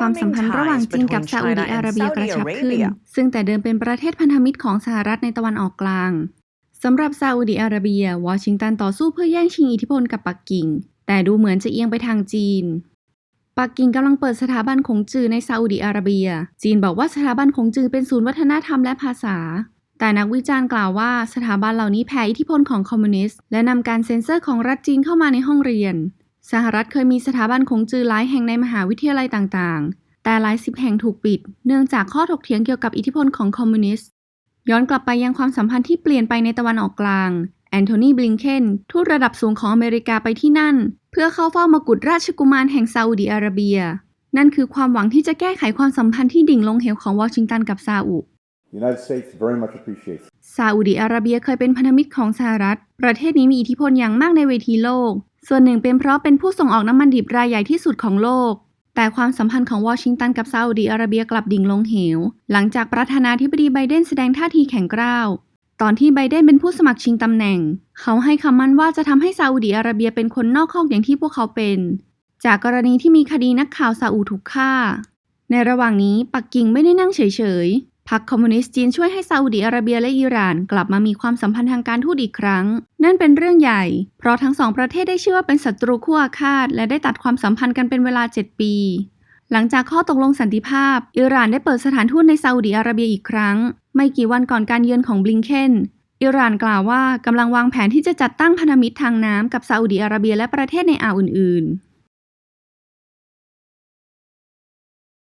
ความสัมพันธ์ระหว่างจีนกับซาอุดิอาระเบียกระชับขึ้น ซึ่งแต่เดิมเป็นประเทศพันธมิตรของสหรัฐในตะวันออกกลางสำหรับซาอุดิอาระเบียวอชิงตันต่อสู้เพื่อแย่งชิงอิทธิพลกับปักกิ่ง แต่ดูเหมือนจะเอียงไปทางจีน ปักกิ่งกำลังเปิดสถาบันคงจือในซาอุดิอาระเบีย จีนบอกว่าสถาบันคงจือเป็นศูนย์วัฒนธรรมและภาษา แต่นักวิจารณ์กล่าวว่าสถาบันเหล่านี้แพ้อิทธิพลของคอมมิวนิสต์และนำการเซ็นเซอร์ของรัฐจีนเข้ามาในห้องเรียน สหรัฐเคยมีสถาบันคงจือหลายแห่งในมหาวิทยาลัยต่างๆ แต่หลายสิบแห่งถูกปิด เนื่องจากข้อถกเถียงเกี่ยวกับอิทธิพลของคอมมิวนิสต์ ย้อนกลับไปยังความสัมพันธ์ที่เปลี่ยนไปในตะวันออกกลาง แอนโทนี บลิงเคนทูตระดับสูงของอเมริกาไปที่นั่น เพื่อเข้าเฝ้ามกุฎราชกุมารแห่งซาอุดิอาระเบีย นั่นคือความหวังที่จะแก้ไขความสัมพันธ์ที่ดิ่งลงเหวของวอชิงตันกับซาอุ The United States very much appreciates ซาอุดิอาระเบียเคยเป็นพันธมิตรของสหรัฐ ประเทศนี้มีอิทธิพลอย่างมากในเวทีโลก ส่วนหนึ่งเป็นเพราะเป็นผู้ส่งออกน้ำมันดิบรายใหญ่ที่สุดของโลก แต่ความสัมพันธ์ของวอชิงตันกับซาอุดิอาระเบียกลับดิ่งลงเหว หลังจากประธานาธิบดีไบเดนแสดงท่าทีแข็งกร้าว ตอนที่ไบเดนเป็นผู้สมัครชิงตำแหน่ง เขาให้คำมั่นว่าจะทำให้ซาอุดิอาระเบียเป็นคนนอกคอกอย่างที่พวกเขาเป็น จากกรณีที่มีคดีนักข่าวซาอุถูกฆ่า ในระหว่างนี้ปักกิ่งไม่ได้นั่งเฉยๆ พรรคคอมมิวนิสต์จีนช่วยให้ซาอุดิอาระเบียและอิหร่าน กลับมามีความสัมพันธ์ทางการทูตอีกครั้ง นั่นเป็นเรื่องใหญ่ เพราะทั้งสองประเทศได้ชื่อว่าเป็นศัตรูคู่อาฆาต และได้ตัดความสัมพันธ์กันเป็นเวลา 7 ปี หลังจากข้อตกลงสันติภาพ อิหร่านได้เปิดสถานทูตในซาอุดิอาระเบียอีกครั้ง ไม่กี่วันก่อนการเยือนของบลิงเคนอิหร่านกล่าวว่ากำลังวางแผนที่จะจัดตั้งพันธมิตรทางน้ำกับซาอุดิอาระเบียและประเทศในอ่าวอื่น ๆ